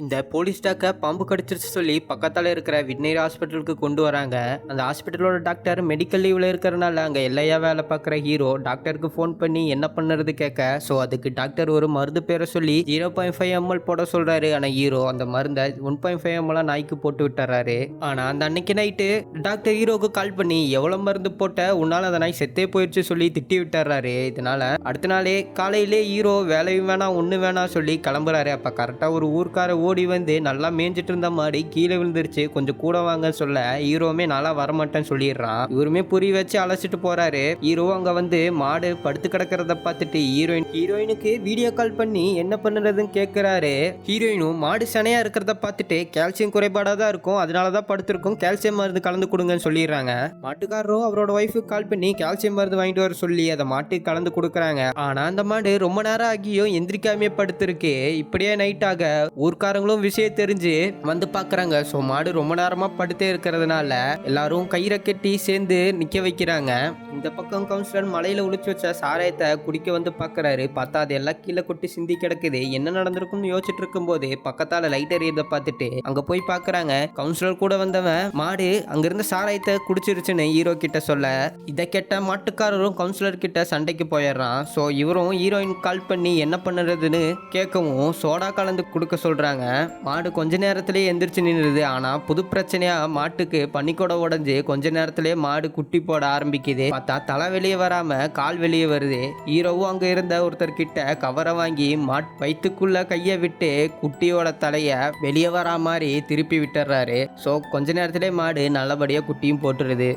இந்த போலீஸ் டாக்கை பாம்பு கடிச்சிருச்சு சொல்லி பக்கத்தால் இருக்கிற வெட்னரி ஹாஸ்பிட்டலுக்கு கொண்டு வராங்க. அந்த ஹாஸ்பிட்டலோட டாக்டர் மெடிக்கல் லீவில் இருக்கிறனால அங்கே எல்லையா வேலை பார்க்குற ஹீரோ டாக்டருக்கு ஃபோன் பண்ணி என்ன பண்ணுறது கேட்க ஸோ அதுக்கு டாக்டர் ஒரு மருந்து பேரை சொல்லி ஜீரோ பாயிண்ட் ஃபைவ் எம்எல் போட சொல்கிறாரு ஆனால் ஹீரோ அந்த மருந்தை ஒன் பாயிண்ட் ஃபைவ் எம்எல்லாம் நாய்க்கு போட்டு விட்டுறாரு. ஆனால் அந்த அன்னைக்கு நைட்டு டாக்டர் ஹீரோவுக்கு கால் பண்ணி எவ்வளோ மருந்து போட்ட உன்னால் அந்த நாய் செத்தே போயிடுச்சு சொல்லி திட்டி விட்டுறாரு. இதனால அடுத்த நாளே காலையிலே ஹீரோ வேலையும் வேணாம் ஒன்று வேணாம் சொல்லி கிளம்புறாரு. அப்போ கரெக்டாக ஒரு ஊர்க்கார ஓடி வந்து நல்லா மேய்ஞ்சிட்டு இருந்த மாதிரி கீழே விழுந்துருச்சு. கொஞ்சம் கூட வாங்கன்னு சொல்ல ஹீரோவுமே நல்லா வரமாட்டேன்னு சொல்லிடுறான். இவருமே புரி வச்சு அழைச்சிட்டு போறாரு. ஹீரோ அங்கே வந்து மாடு படுத்து கிடக்கிறத பார்த்துட்டு ஹீரோயின் ஹீரோயினுக்கு வீடியோ கால் பண்ணி என்ன பண்ணுறதுன்னு கேட்குறாரு ஹீரோயினும் மாடு சனையா இருக்கிறத பார்த்துட்டு கால்சியம் குறைபாடாக தான் இருக்கும். அதனால தான் படுத்திருக்கும். கால்சியம் மருந்து கலந்து கொடுங்கன்னு சொல்லிடுறாங்க. மாட்டுக்காரரும் அவரோட ஒய்ஃபுக்கு கால் பண்ணி கால்சியம் மருந்து வாங்கிட்டு வர சொல்லி அதை மாட்டுக்கு கலந்து கொடுக்குறாங்க. ஆனா அந்த மாடு ரொம்ப நேரம் ஆகியும் எந்திரிக்காமே படுத்திருக்கு. இப்படியே நைட் ஆக ஊர்க்காரங்களும் விஷயம் தெரிஞ்சு வந்து பாக்குறாங்க. ஸோ மாடு ரொம்ப நேரமா படுத்தே இருக்கிறதுனால எல்லாரும் கயிறை கட்டி சேர்ந்து நிக்க வைக்கிறாங்க. இந்த பக்கம் கவுன்சிலர் மலையில உளிச்சு வச்ச சாராயத்தை குடிக்க வந்து பாக்குறாரு. பார்த்தா அது எல்லாம் கீழே கொட்டி சிந்தி கிடக்குது. என்ன நடந்திருக்கும்னு யோசிச்சுட்டு இருக்கும்போது பக்கத்தால லைட் எரியறத பார்த்துட்டு அங்க போய் பாக்குறாங்க. கவுன்சிலர் கூட வந்தவன் மாடு அங்கிருந்த சாராயத்தை குடிச்சிருச்சுன்னு ஹீரோ கிட்ட சொல்ல. இதை கேட்ட மாட்டுக்காரரும் கவுன்சிலர் கிட்ட சண்டைக்கு போயிடுறான். ஸோ இவரும் ஹீரோயின் கால் பண்ணி என்ன பண்ணுறதுன்னு கேட்கவும் சோடா கலந்து கொடுக்க சொல்றாங்க. மாடு கொஞ்ச நேரத்திலே எந்திரிச்சு நின்றுது. ஆனால் புது பிரச்சனையா மாட்டுக்கு பனிக்கூட உடஞ்சி கொஞ்ச நேரத்திலே மாடு குட்டி போட ஆரம்பிக்குது. பார்த்தா தலை வெளியே வராம கால் வெளியே வருது. ஹீரோவும் அங்க இருந்த ஒருத்தர் கிட்ட கவரை வாங்கி மாட் வயிற்றுக்குள்ள கையை விட்டு குட்டியோட தலையை வெளியே வரா மாதிரி திருப்பி விட்டுறாரு. ஸோ கொஞ்ச நேரத்திலே மாடு நல்லபடியாக குட்டியும் போட்டுருது.